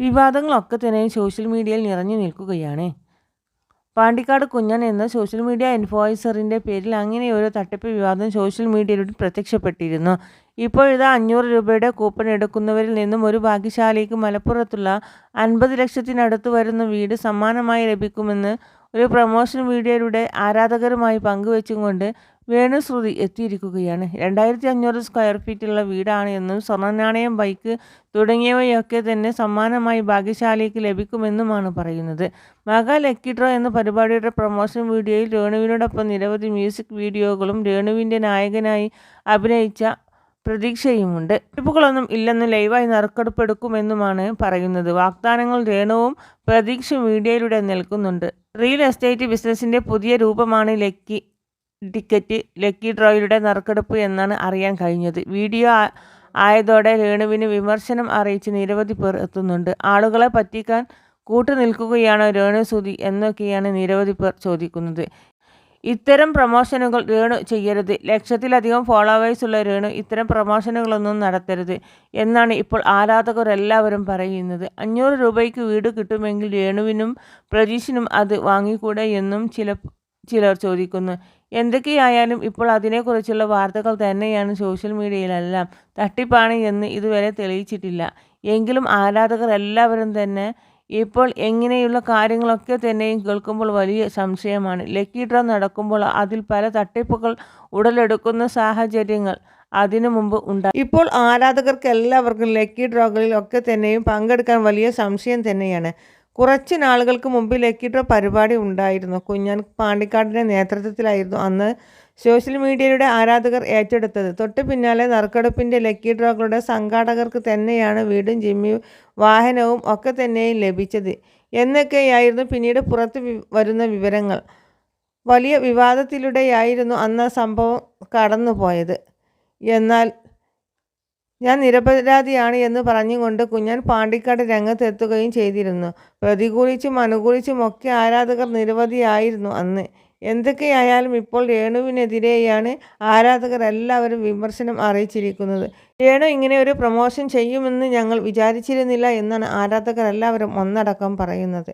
വിവാദങ്ങളൊക്കെ തന്നെ സോഷ്യൽ മീഡിയയിൽ നിറഞ്ഞു നിൽക്കുകയാണ്. പാണ്ടിക്കാട് കുഞ്ഞൻ എന്ന സോഷ്യൽ മീഡിയ ഇൻഫ്ലുവൻസറിന്റെ പേരിൽ അങ്ങനെ ഒരു തട്ടിപ്പ് വിവാദം സോഷ്യൽ മീഡിയയിലൂടെ പ്രത്യക്ഷപ്പെട്ടിരുന്നു. ഇപ്പോഴിതാ അഞ്ഞൂറ് രൂപയുടെ കൂപ്പൺ എടുക്കുന്നവരിൽ നിന്നും ഒരു ഭാഗ്യശാലിക്ക് മലപ്പുറത്തുള്ള അൻപത് ലക്ഷത്തിനടുത്ത് വരുന്ന വീട് സമ്മാനമായി ലഭിക്കുമെന്ന് ഒരു പ്രൊമോഷൻ വീഡിയോയിലൂടെ ആരാധകരുമായി പങ്കുവെച്ചുകൊണ്ട് വേണുശ്രുതി എത്തിയിരിക്കുകയാണ്. രണ്ടായിരത്തി അഞ്ഞൂറ് സ്ക്വയർ ഫീറ്റുള്ള വീടാണ് എന്നും സ്വർണനാണയം ബൈക്ക് തുടങ്ങിയവയൊക്കെ തന്നെ സമ്മാനമായി ഭാഗ്യശാലിക്ക് ലഭിക്കുമെന്നുമാണ് പറയുന്നത്. മക ലക്കിട്രോ എന്ന പരിപാടിയുടെ പ്രൊമോഷൻ വീഡിയോയിൽ രേണുവിനോടൊപ്പം നിരവധി മ്യൂസിക് വീഡിയോകളും രേണുവിന്റെ നായകനായി അഭിനയിച്ച പ്രതീക്ഷയുമുണ്ട്. ടിപ്പുകളൊന്നും ഇല്ലെന്ന് ലൈവായി നറുക്കെടുപ്പെടുക്കുമെന്നുമാണ് പറയുന്നത്. വാഗ്ദാനങ്ങൾ രേണുവും പ്രതീക്ഷ മീഡിയയിലൂടെ നിൽക്കുന്നുണ്ട്. റിയൽ എസ്റ്റേറ്റ് ബിസിനസിന്റെ പുതിയ രൂപമാണ് ലക്കി. ടിക്കറ്റ് ലക്കി ഡ്രോയിലൂടെ നറുക്കെടുപ്പ് എന്നാണ് അറിയാൻ കഴിഞ്ഞത്. വീഡിയോ ആയതോടെ രേണുവിന് വിമർശനം അറിയിച്ച് നിരവധി പേർ എത്തുന്നുണ്ട്. ആളുകളെ പറ്റിക്കാൻ കൂട്ടു നിൽക്കുകയാണോ രേണു സുതി എന്നൊക്കെയാണ് നിരവധി പേർ ചോദിക്കുന്നത്. ഇത്തരം പ്രമോഷനുകൾ രേണു ചെയ്യരുത്. ലക്ഷത്തിലധികം ഫോളോവേഴ്സ് ഉള്ള രേണു ഇത്തരം പ്രമോഷനുകളൊന്നും നടത്തരുത് എന്നാണ് ഇപ്പോൾ ആരാധകരെല്ലാവരും പറയുന്നത്. അഞ്ഞൂറ് രൂപയ്ക്ക് വീട് കിട്ടുമെങ്കിൽ രേണുവിനും പ്രജീഷിനും അത് വാങ്ങിക്കൂടെ എന്നും ചില ചിലർ ചോദിക്കുന്നു എന്തൊക്കെയായാലും ഇപ്പോൾ അതിനെക്കുറിച്ചുള്ള വാർത്തകൾ തന്നെയാണ് സോഷ്യൽ മീഡിയയിലെല്ലാം തട്ടിപ്പാണ് എന്ന് ഇതുവരെ തെളിയിച്ചിട്ടില്ല. എങ്കിലും ആരാധകർ എല്ലാവരും തന്നെ ഇപ്പോൾ എങ്ങനെയുള്ള കാര്യങ്ങളൊക്കെ തന്നെയും കേൾക്കുമ്പോൾ വലിയ സംശയമാണ്. ലക്കി ഡ്രോ നടക്കുമ്പോൾ അതിൽ പല തട്ടിപ്പുകൾ ഉടലെടുക്കുന്ന സാഹചര്യങ്ങൾ അതിനു മുമ്പ് ഉണ്ടായി. ഇപ്പോൾ ആരാധകർക്ക് എല്ലാവർക്കും ലക്കി ഡ്രോകളിൽ ഒക്കെ തന്നെയും പങ്കെടുക്കാൻ വലിയ സംശയം തന്നെയാണ്. കുറച്ച് നാളുകൾക്ക് മുമ്പ് ലക്കി ഡ്രോ പരിപാടി ഉണ്ടായിരുന്നു. കുഞ്ഞാൻ പാണ്ടിക്കാടിന്റെ നേതൃത്വത്തിലായിരുന്നു അന്ന് സോഷ്യൽ മീഡിയയുടെ ആരാധകർ ഏറ്റെടുത്തത്. തൊട്ട് പിന്നാലെ നറുക്കെടുപ്പിന്റെ ലക്കി ഡ്രോകളുടെ സംഘാടകർക്ക് തന്നെയാണ് വീടും ജിമ്മി വാഹനവും ഒക്കെ തന്നെയും ലഭിച്ചത്. എന്നൊക്കെയായിരുന്നു പിന്നീട് പുറത്ത് വരുന്ന വിവരങ്ങൾ. വലിയ വിവാദത്തിലൂടെയായിരുന്നു അന്ന് സംഭവം കടന്നുപോയത്. എന്നാൽ ഞാൻ നിരപരാധിയാണ് എന്ന് പറഞ്ഞുകൊണ്ട് കുഞ്ഞൻ പാണ്ടിക്കാട് രംഗത്തെത്തുകയും ചെയ്തിരുന്നു. പ്രതികൂലിച്ചും അനുകൂലിച്ചും ഒക്കെ ആരാധകർ നിരവധിയായിരുന്നു അന്ന്. എന്തൊക്കെയായാലും ഇപ്പോൾ രേണുവിനെതിരെയാണ് ആരാധകർ എല്ലാവരും വിമർശനം അറിയിച്ചിരിക്കുന്നത്. രേണു ഇങ്ങനെ ഒരു പ്രൊമോഷൻ ചെയ്യുമെന്ന് ഞങ്ങൾ വിചാരിച്ചിരുന്നില്ല എന്നാണ് ആരാധകർ എല്ലാവരും ഒന്നടക്കം പറയുന്നത്.